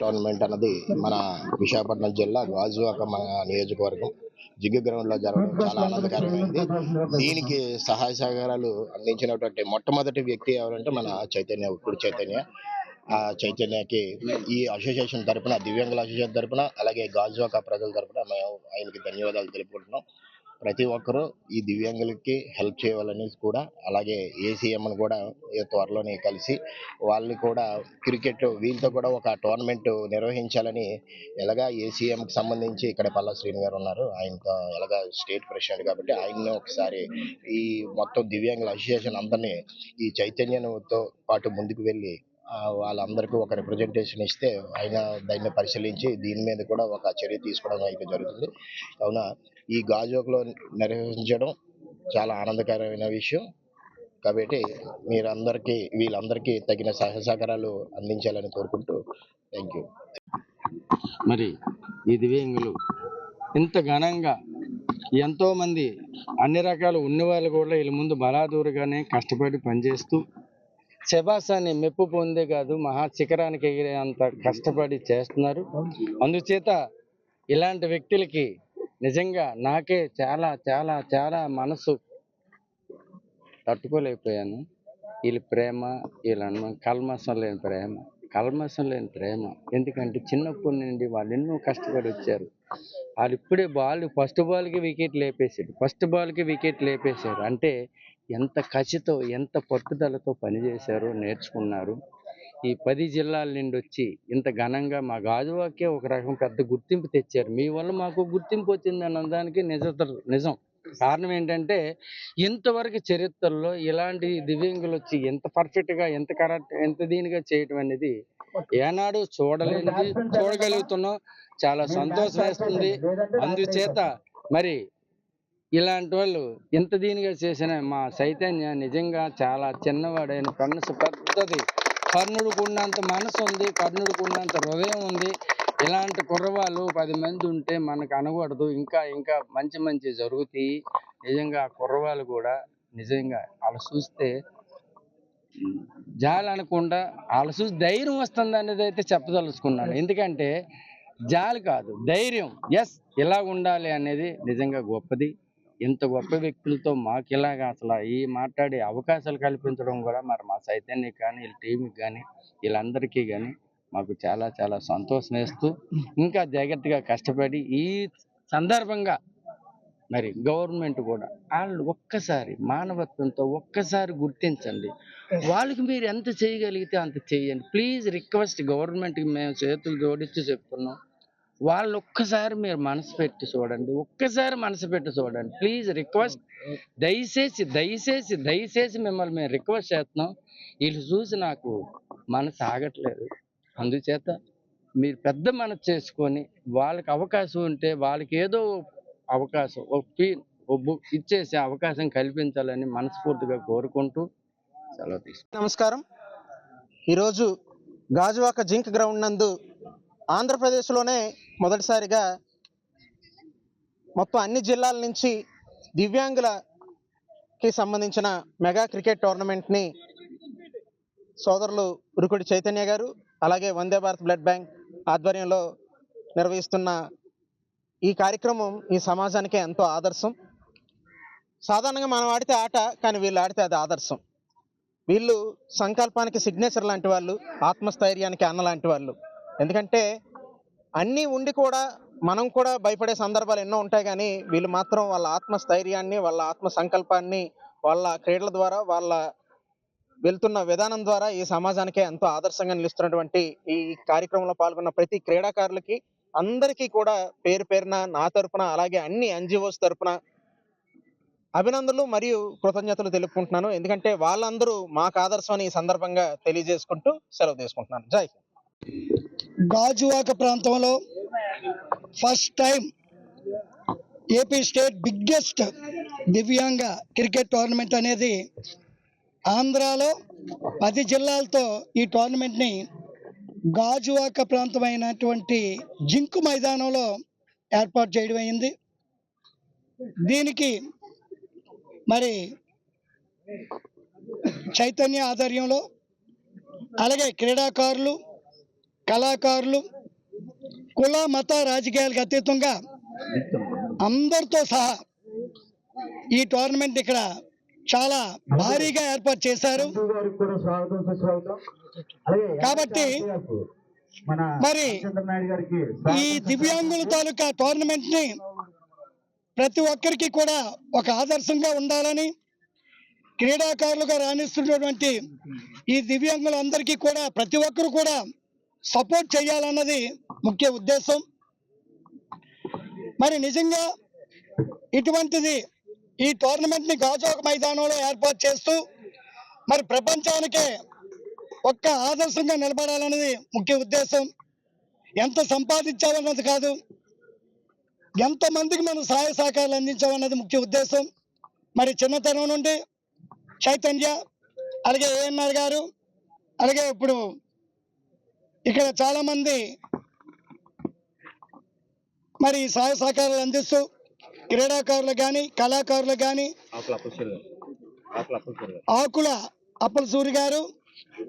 Tournament అన్నది మన విశాఖపట్నం జిల్లా గాజువాక మన నియోజకవర్గం. జిగ్గు గ్రౌండ్లో జరగడం చాలా ఆనందకరమైంది. దీనికి సహాయ సహకారాలు అందించినటువంటి మొట్టమొదటి వ్యక్తి ఎవరంటే మన చైతన్య ఉప్పుడు చైతన్య. ఆ చైతన్యకి ఈ అసోసియేషన్ తరపున దివ్యాంగుల అసోసియేషన్ తరపున అలాగే గాజువాక ప్రజల తరపున మేము ఆయనకి ధన్యవాదాలు తెలుపుకుంటున్నాం. ప్రతి ఒక్కరూ ఈ దివ్యాంగులకి హెల్ప్ చేయాలని కూడా అలాగే ఏసీఎంను కూడా త్వరలోనే కలిసి వాళ్ళు కూడా క్రికెట్ వీళ్ళతో కూడా ఒక టోర్నమెంట్ నిర్వహించాలని ఎలాగా ఏసీఎంకి సంబంధించి ఇక్కడ పల్లా శ్రీని గారు ఉన్నారు. ఆయనతో ఎలాగా స్టేట్ ప్రెసిడెంట్ కాబట్టి ఆయన్ని ఒకసారి ఈ మొత్తం దివ్యాంగుల అసోసియేషన్ అందరినీ ఈ చైతన్యంతో పాటు ముందుకు వెళ్ళి వాళ్ళందరికీ ఒక రిప్రజెంటేషన్ ఇస్తే ఆయన దాన్ని పరిశీలించి దీని మీద కూడా ఒక చర్య తీసుకోవడం అయితే జరుగుతుంది. కావున ఈ గాజోక్లో నిర్వహించడం చాలా ఆనందకరమైన విషయం. కాబట్టి మీరందరికీ వీళ్ళందరికీ తగిన సహాయ సహకారాలు అందించాలని కోరుకుంటూ థ్యాంక్ యూ మరి ఈ దివ్యాంగులు ఇంత ఘనంగా ఎంతోమంది అన్ని అన్ని ఉన్న ఉన్నవాళ్ళు కూడా వీళ్ళ ముందు బలాదూరుగానే కష్టపడి పనిచేస్తూ శబాసాన్ని మెప్పు పొందే కాదు మహా శిఖరానికి ఎగిరే అంత కష్టపడి చేస్తున్నారు. అందుచేత ఇలాంటి వ్యక్తులకి నిజంగా నాకే చాలా చాలా చాలా మనసు తట్టుకోలేకపోయాను. వీళ్ళ ప్రేమ వీళ్ళ కల్మసం లేని ప్రేమ కల్మసం లేని ప్రేమ. ఎందుకంటే చిన్నప్పటి నుండి వాళ్ళు ఎన్నో కష్టపడి వచ్చారు. వాళ్ళు ఇప్పుడే బాల్ ఫస్ట్ బాల్కి వికెట్ లేపేశాడు ఫస్ట్ బాల్కి వికెట్ లేపేశారు. అంటే ఎంత కసితో ఎంత పట్టుదలతో పనిచేశారో నేర్చుకున్నారు. ఈ పది జిల్లాల నుండి వచ్చి ఇంత ఘనంగా మా గాజువాకే ఒక రకం పెద్ద గుర్తింపు తెచ్చారు. మీ వల్ల మాకు గుర్తింపు వచ్చింది అన్నదానికి నిజ నిజం. కారణం ఏంటంటే ఇంతవరకు చరిత్రలో ఇలాంటి దివ్యాంగులు వచ్చి ఎంత పర్ఫెక్ట్గా ఎంత కరెక్ట్ ఎంత దీనిగా చేయటం అనేది ఏనాడు చూడలేనిది చూడగలుగుతున్నాం. చాలా సంతోషం వేస్తుంది. అందుచేత మరి ఇలాంటి వాళ్ళు ఇంత దీనిగా చేసిన మా చైతన్య నిజంగా చాలా చిన్నవాడైన మనసు పెద్దది. కర్ణుడికి ఉన్నంత మనసు ఉంది కర్ణుడికి ఉన్నంత హృదయం ఉంది. ఇలాంటి కుర్రవాళ్ళు పది మంది ఉంటే మనకు అనకూడదు. ఇంకా ఇంకా మంచి మంచి జరుగుతాయి. నిజంగా ఆ కుర్రవాళ్ళు కూడా నిజంగా వాళ్ళు చూస్తే జాలి వాళ్ళు చూసి ధైర్యం వస్తుంది అనేది అయితే చెప్పదలుచుకున్నాను. ఎందుకంటే జాలి కాదు ధైర్యం. ఎస్ ఇలా ఉండాలి అనేది నిజంగా గొప్పది. ఇంత గొప్ప వ్యక్తులతో మాకు ఇలాగ అసలు ఈ మాట్లాడే అవకాశాలు కల్పించడం కూడా మరి మా చైతన్యకి కానీ వీళ్ళ టీంకి కానీ వీళ్ళందరికీ కానీ మాకు చాలా చాలా సంతోషం వేస్తూ ఇంకా జాగ్రత్తగా కష్టపడి ఈ సందర్భంగా మరి గవర్నమెంట్ కూడా వాళ్ళు ఒక్కసారి మానవత్వంతో ఒక్కసారి గుర్తించండి. వాళ్ళకి మీరు ఎంత చేయగలిగితే అంత చేయండి. ప్లీజ్ రిక్వెస్ట్ గవర్నమెంట్కి మేము చేతులు జోడించి చెప్తున్నాం. వాళ్ళు ఒక్కసారి మీరు మనసు పెట్టి చూడండి ఒక్కసారి మనసు పెట్టి చూడండి. ప్లీజ్ రిక్వెస్ట్ దయచేసి దయచేసి దయచేసి మిమ్మల్ని మేము రిక్వెస్ట్ చేస్తున్నాం. వీళ్ళు చూసి నాకు మనసు ఆగట్లేదు. అందుచేత మీరు పెద్ద మనసు చేసుకొని వాళ్ళకి అవకాశం ఉంటే వాళ్ళకి ఏదో అవకాశం ఒక ఫీ బుక్ ఇచ్చేసే అవకాశం కల్పించాలని మనస్ఫూర్తిగా కోరుకుంటూ సెలవు తీసుకు నమస్కారం. ఈరోజు గాజువాక జింక్ గ్రౌండ్ నందు ఆంధ్రప్రదేశ్లోనే మొదటిసారిగా మొత్తం అన్ని జిల్లాల నుంచి దివ్యాంగులకి సంబంధించిన మెగా క్రికెట్ టోర్నమెంట్ని సోదరులు ఉరుకుడి చైతన్య గారు అలాగే వందే భారత్ బ్లడ్ బ్యాంక్ ఆధ్వర్యంలో నిర్వహిస్తున్న ఈ కార్యక్రమం ఈ సమాజానికి ఎంతో ఆదర్శం. సాధారణంగా మనం ఆడితే ఆట కానీ వీళ్ళు ఆడితే అది ఆదర్శం. వీళ్ళు సంకల్పానికి సిగ్నేచర్ లాంటి వాళ్ళు ఆత్మస్థైర్యానికి అన్న లాంటి వాళ్ళు. ఎందుకంటే అన్నీ ఉండి కూడా మనం కూడా భయపడే సందర్భాలు ఎన్నో ఉంటాయి కానీ వీళ్ళు మాత్రం వాళ్ళ ఆత్మస్థైర్యాన్ని వాళ్ళ ఆత్మ సంకల్పాన్ని వాళ్ళ క్రీడల ద్వారా వాళ్ళ వెళ్తున్న విధానం ద్వారా ఈ సమాజానికే ఎంతో ఆదర్శంగా నిలుస్తున్నటువంటి ఈ కార్యక్రమంలో పాల్గొన్న ప్రతి క్రీడాకారులకి అందరికీ కూడా పేరు పేరున నా తరపున అలాగే అన్ని ఎన్జిఓస్ తరపున అభినందనలు మరియు కృతజ్ఞతలు తెలుపుకుంటున్నాను. ఎందుకంటే వాళ్ళందరూ మాకు ఆదర్శం అని ఈ సందర్భంగా తెలియజేసుకుంటూ సెలవు తీసుకుంటున్నాను. జై గాజువాక ప్రాంతంలో first time AP state biggest దివ్యాంగ క్రికెట్ టోర్నమెంట్ అనేది ఆంధ్రాలో పది జిల్లాలతో ఈ టోర్నమెంట్ని గాజువాక ప్రాంతమైనటువంటి జింకు మైదానంలో ఏర్పాటు చేయడం అయింది. దీనికి మరి చైతన్య ఆధ్వర్యంలో అలాగే క్రీడాకారులు కళాకారులు కుల మత రాజకీయాలకు అతీతంగా అందరితో సహా ఈ టోర్నమెంట్ ఇక్కడ చాలా భారీగా ఏర్పాటు చేశారు. కాబట్టి మరి ఈ దివ్యాంగుల తాలూకా టోర్నమెంట్ని ప్రతి ఒక్కరికి కూడా ఒక ఆదర్శంగా ఉండాలని క్రీడాకారులుగా రాణిస్తున్నటువంటి ఈ దివ్యాంగులందరికీ కూడా ప్రతి ఒక్కరు కూడా సపోర్ట్ చేయాలన్నది ముఖ్య ఉద్దేశం. మరి నిజంగా ఇటువంటిది ఈ టోర్నమెంట్ని గాజోక మైదానంలో ఏర్పాటు చేస్తూ మరి ప్రపంచానికే ఒక్క ఆదర్శంగా నిలబడాలన్నది ముఖ్య ఉద్దేశం. ఎంత సంపాదించాలన్నది కాదు ఎంతమందికి మనం సహాయ సహకారాలు అందించామన్నది ముఖ్య ఉద్దేశం. మరి చిన్నతనం నుండి చైతన్య అలాగే ఏఎన్ఆర్ గారు అలాగే ఇప్పుడు ఇక్కడ చాలా మంది మరి సహాయ సహకారాలు అందిస్తూ క్రీడాకారులకు కానీ కళాకారులకు కానీ ఆకుల అప్పల సూరి గారు.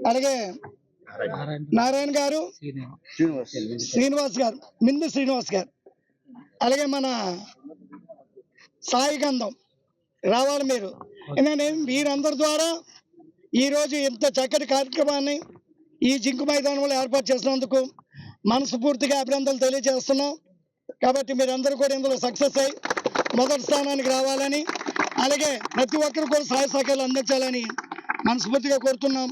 అలాగే నారాయణ గారు శ్రీనివాస్. గారు మిందు శ్రీనివాస్ గారు అలాగే మన సాయి గంధం రావాలి మీరు. ఎందుకంటే మీరందరి ద్వారా ఈరోజు ఇంత చక్కటి కార్యక్రమాన్ని ఈ జింకు మైదానంలో ఏర్పాటు చేసినందుకు మనస్ఫూర్తిగా అభినందనలు తెలియజేస్తున్నాం. కాబట్టి మీరందరూ కూడా ఇందులో సక్సెస్ అయ్యి మొదటి స్థానానికి రావాలని అలాగే ప్రతి ఒక్కరు కూడా సహాయ సహకారాలు అందించాలని మనస్ఫూర్తిగా కోరుతున్నాం.